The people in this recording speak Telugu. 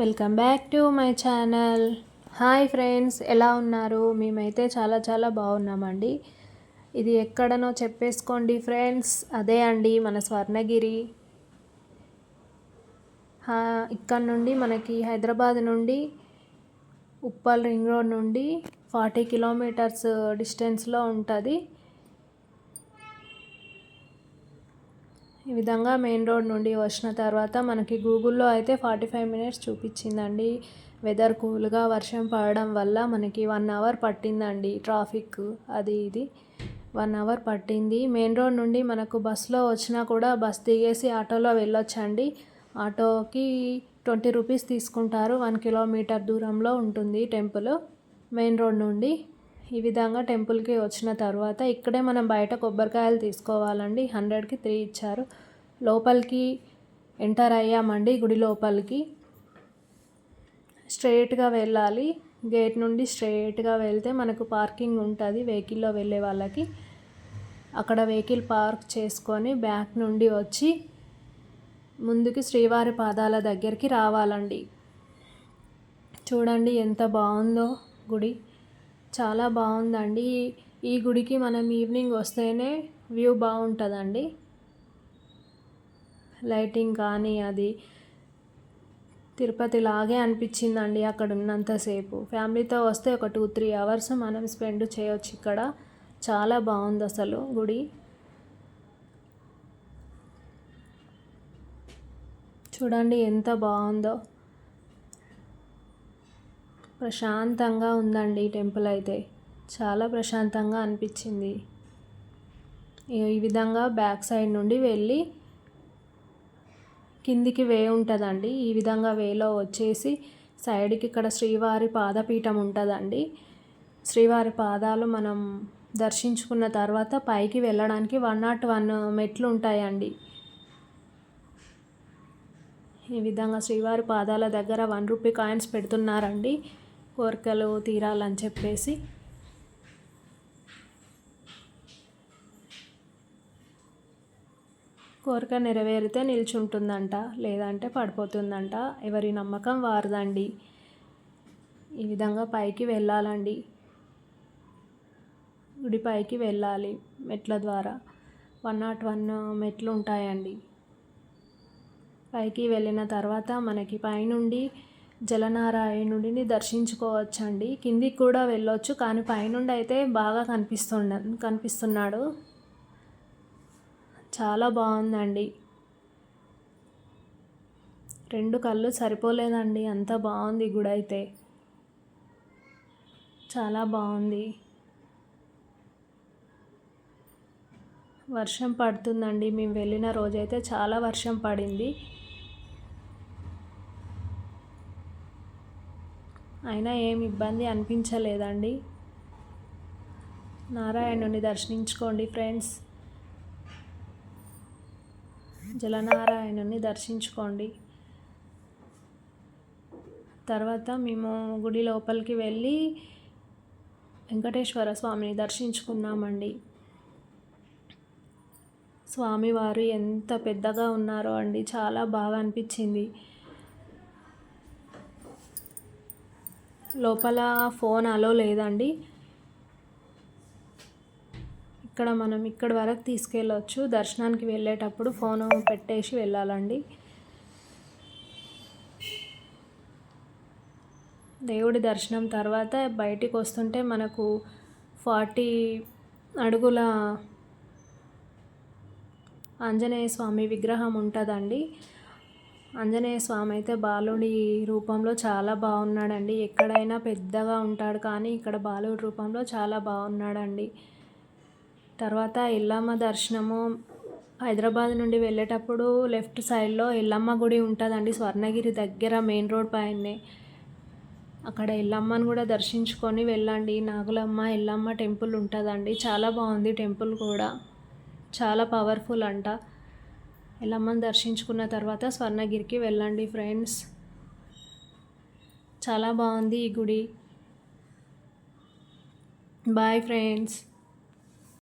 Welcome back to my channel. Hi friends ఎలా ఉన్నారు? మేమైతే చాలా చాలా బాగున్నామండి. ఇది ఎక్కడనో చెప్పేసుకోండి ఫ్రెండ్స్. అదే అండి మన స్వర్ణగిరి. ఇక్కడ నుండి మనకి హైదరాబాద్ నుండి ఉప్పల్ రింగ్ రోడ్ నుండి ఫార్టీ కిలోమీటర్స్ డిస్టెన్స్లో ఉంటుంది. ఈ విధంగా మెయిన్ రోడ్ నుండి వచ్చిన తర్వాత మనకి గూగుల్లో అయితే ఫార్టీ ఫైవ్ మినిట్స్ చూపించిందండి. వెదర్ కూల్గా వర్షం పడడం వల్ల మనకి వన్ అవర్ పట్టిందండి ట్రాఫిక్. అది ఇది. వన్ అవర్ పట్టింది. మెయిన్ రోడ్ నుండి మనకు బస్సులో వచ్చినా కూడా బస్ దిగేసి ఆటోలో వెళ్ళొచ్చండి. ఆటోకి ట్వంటీ రూపీస్ తీసుకుంటారు. వన్ కిలోమీటర్ దూరంలో ఉంటుంది టెంపుల్. మెయిన్ రోడ్ నుండి ఈ విధంగా టెంపుల్కి వచ్చిన తర్వాత ఇక్కడే మనం బయట కొబ్బరికాయలు తీసుకోవాలండి. హండ్రెడ్కి త్రీ ఇచ్చారు. లోపలికి ఎంటర్ అయ్యామండి గుడి లోపలికి. స్ట్రైట్గా వెళ్ళాలి. గేట్ నుండి స్ట్రైట్గా వెళ్తే మనకు పార్కింగ్ ఉంటుంది వెహికల్లో వెళ్ళే వాళ్ళకి. అక్కడ వెహికల్ పార్క్ చేసుకొని బ్యాక్ నుండి వచ్చి ముందుకి శ్రీవారి పాదాల దగ్గరికి రావాలండి. చూడండి ఎంత బాగుందో గుడి. చాలా బాగుందండి. ఈ గుడికి మనం ఈవినింగ్ వస్తేనే వ్యూ బాగుంటుందండి. లైటింగ్ కానీ అది తిరుపతి లాగే అనిపించిందండి అక్కడ ఉన్నంతసేపు. ఫ్యామిలీతో వస్తే ఒక టూ త్రీ అవర్స్ మనం స్పెండ్ చేయొచ్చు ఇక్కడ. చాలా బాగుంది అసలు గుడి. చూడండి ఎంత బాగుందో. ప్రశాంతంగా ఉందండి టెంపుల్ అయితే. చాలా ప్రశాంతంగా అనిపించింది. ఈ విధంగా బ్యాక్ సైడ్ నుండి వెళ్ళి కిందికి వే ఉంటుందండి. ఈ విధంగా వేలో వచ్చేసి సైడ్కి ఇక్కడ శ్రీవారి పాదపీఠం ఉంటుందండి. శ్రీవారి పాదాలు మనం దర్శించుకున్న తర్వాత పైకి వెళ్ళడానికి వన్ నాట్ వన్ మెట్లు ఉంటాయండి. ఈ విధంగా శ్రీవారి పాదాల దగ్గర వన్ రూపీ కాయిన్స్ పెడుతున్నారండి. కోరికలు తీరాలని చెప్పేసి కోరిక నెరవేరితే నిల్చుంటుందంట లేదంటే పడిపోతుందంట. ఎవరి నమ్మకం వారదండి. ఈ విధంగా పైకి వెళ్ళాలండి. గుడి పైకి వెళ్ళాలి మెట్ల ద్వారా. వన్ నాట్ వన్ మెట్లు ఉంటాయండి. పైకి వెళ్ళిన తర్వాత మనకి పైనుండి జలనారాయణుడిని దర్శించుకోవచ్చండి. కిందికి కూడా వెళ్ళొచ్చు కానీ పైనుండి అయితే బాగా కనిపిస్తుండ కనిపిస్తున్నాడు. చాలా బాగుందండి. రెండు కళ్ళు సరిపోలేదండి అంత బాగుంది గుడి అయితే చాలా బాగుంది. వర్షం పడుతుందండి మేము వెళ్ళిన రోజైతే చాలా వర్షం పడింది. అయినా ఏమి ఇబ్బంది అనిపించలేదండి. నారాయణుని దర్శించుకోండి ఫ్రెండ్స్. జలనారాయణుని దర్శించుకోండి. తర్వాత మేము గుడి లోపలికి వెళ్ళి వెంకటేశ్వర స్వామిని దర్శించుకున్నామండి. స్వామివారు ఎంత పెద్దగా ఉన్నారో అండి చాలా బాగా అనిపించింది. లోపల ఫోన్ అలో లేదండి. ఇక్కడ మనం ఇక్కడ వరకు తీసుకెళ్ళవచ్చు దర్శనానికి వెళ్ళేటప్పుడు ఫోన్ పెట్టేసి వెళ్ళాలండి. దేవుడి దర్శనం తర్వాత బయటికి వస్తుంటే మనకు ఫార్టీ అడుగుల ఆంజనేయ స్వామి విగ్రహం ఉంటుందండి. ఆంజనేయ స్వామి అయితే బాలుడి రూపంలో చాలా బాగున్నాడండి. ఎక్కడైనా పెద్దగా ఉంటాడు కానీ ఇక్కడ బాలుడి రూపంలో చాలా బాగున్నాడండి. తర్వాత ఎల్లమ్మ దర్శనము హైదరాబాద్ నుండి వెళ్ళేటప్పుడు లెఫ్ట్ సైడ్లో ఎల్లమ్మ గుడి ఉంటుందండి స్వర్ణగిరి దగ్గర మెయిన్ రోడ్ పైనే. అక్కడ ఎల్లమ్మని కూడా దర్శించుకొని వెళ్ళండి. నాగులమ్మ ఎల్లమ్మ టెంపుల్ ఉంటుందండి. చాలా బాగుంది టెంపుల్ కూడా. చాలా పవర్ఫుల్ అంట. ఎల్లమ్మని దర్శించుకున్న తర్వాత స్వర్ణగిరికి వెళ్ళండి ఫ్రెండ్స్. చాలా బాగుంది ఈ గుడి. Bye friends.